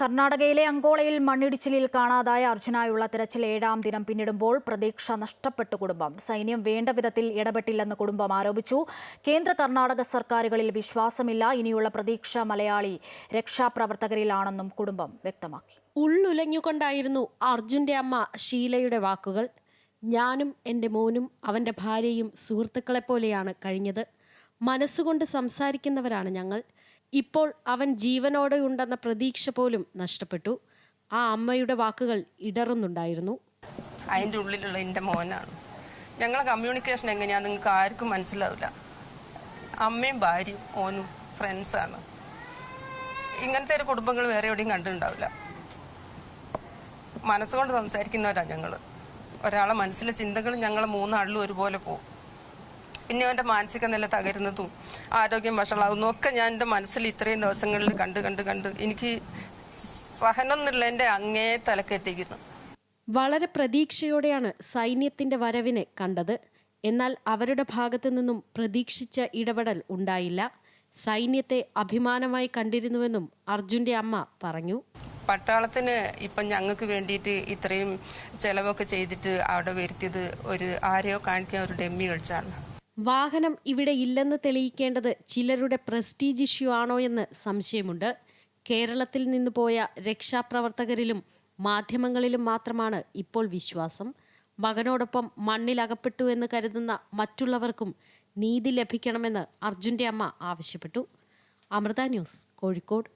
കർണാടകയിലെ അങ്കോളയിൽ മണ്ണിടിച്ചിലിൽ കാണാതായ അർജുനായുള്ള തിരച്ചിൽ ഏഴാം ദിനം പിന്നിടുമ്പോൾ പ്രതീക്ഷ നഷ്ടപ്പെട്ടു കുടുംബം. സൈന്യം വേണ്ട വിധത്തിൽ ഇടപെട്ടില്ലെന്ന് കുടുംബം ആരോപിച്ചു. കേന്ദ്ര കർണാടക സർക്കാരുകളിൽ വിശ്വാസമില്ല. ഇനിയുള്ള പ്രതീക്ഷ മലയാളി രക്ഷാപ്രവർത്തകരിലാണെന്നും കുടുംബം വ്യക്തമാക്കി. ഉള്ളുലഞ്ഞുകൊണ്ടായിരുന്നു അർജുന്റെ അമ്മ ഷീലയുടെ വാക്കുകൾ. ഞാനും എന്റെ മോനും അവന്റെ ഭാര്യയും സുഹൃത്തുക്കളെപ്പോലെയാണ് കഴിഞ്ഞത്. മനസ്സുകൊണ്ട് സംസാരിക്കുന്നവരാണ് ഞങ്ങൾ. ഇപ്പോൾ അവൻ ജീവനോടെ ഉണ്ടെന്ന പ്രതീക്ഷ പോലും നഷ്ടപ്പെട്ടു. ആ അമ്മയുടെ വാക്കുകൾ ഇടറുന്നുണ്ടായിരുന്നു. അതിന്റെ ഉള്ളിലുള്ള എന്റെ മോനാണ്. ഞങ്ങളെ കമ്മ്യൂണിക്കേഷൻ എങ്ങനെയാ നിങ്ങൾക്ക് ആർക്കും മനസ്സിലാവില്ല. അമ്മയും ഭാര്യയും മോനും ഫ്രണ്ട്സാണ് ഇങ്ങനത്തെ ഒരു കുടുംബങ്ങൾ വേറെ എവിടെയും കണ്ടിട്ടുണ്ടാവില്ല. മനസ്സുകൊണ്ട് സംസാരിക്കുന്നവരാണ് ഞങ്ങൾ ഒരാളെ മനസ്സിലെ ചിന്തകൾ ഞങ്ങൾ മൂന്നാളിലും ഒരുപോലെ പോകും പിന്നെ അവന്റെ മാനസിക നില തകരുന്നതും ആരോഗ്യം വഷളാകുന്നതും ഒക്കെ ഞാൻ എന്റെ മനസ്സിൽ ഇത്രയും ദിവസങ്ങളിൽ കണ്ട് കണ്ട് കണ്ട് എനിക്ക് സഹനം എന്നുള്ളതിന്റെ അങ്ങേ തലക്കെത്തിക്കുന്നു വളരെ പ്രതീക്ഷയോടെയാണ് സൈന്യത്തിന്റെ വരവിനെ കണ്ടത്. എന്നാൽ അവരുടെ ഭാഗത്തു നിന്നും പ്രതീക്ഷിച്ച ഇടപെടൽ ഉണ്ടായില്ല. സൈന്യത്തെ അഭിമാനമായി കണ്ടിരുന്നുവെന്നും അർജുന്റെ അമ്മ പറഞ്ഞു. പട്ടാളത്തിന് ഇപ്പം ഞങ്ങൾക്ക് വേണ്ടിയിട്ട് ഇത്രയും ചെലവൊക്കെ ചെയ്തിട്ട് അവിടെ വരുത്തിയത് ഒരു ആരെയോ കാണിക്കാൻ ഒരു ഡെമ്മി കളിച്ചാണ് വാഹനം ഇവിടെ ഇല്ലെന്ന് തെളിയിക്കേണ്ടത് ചിലരുടെ പ്രസ്റ്റീജ് ഇഷ്യൂ ആണോ എന്ന് സംശയമുണ്ട്. കേരളത്തിൽ നിന്ന് പോയ രക്ഷാപ്രവർത്തകരിലും മാധ്യമങ്ങളിലും മാത്രമാണ് ഇപ്പോൾ വിശ്വാസം. മകനോടൊപ്പം മണ്ണിലകപ്പെട്ടു എന്ന് കരുതുന്ന മറ്റുള്ളവർക്കും നീതി ലഭിക്കണമെന്ന് അർജുന്റെ അമ്മ ആവശ്യപ്പെട്ടു. അമൃത ന്യൂസ് കോഴിക്കോട്.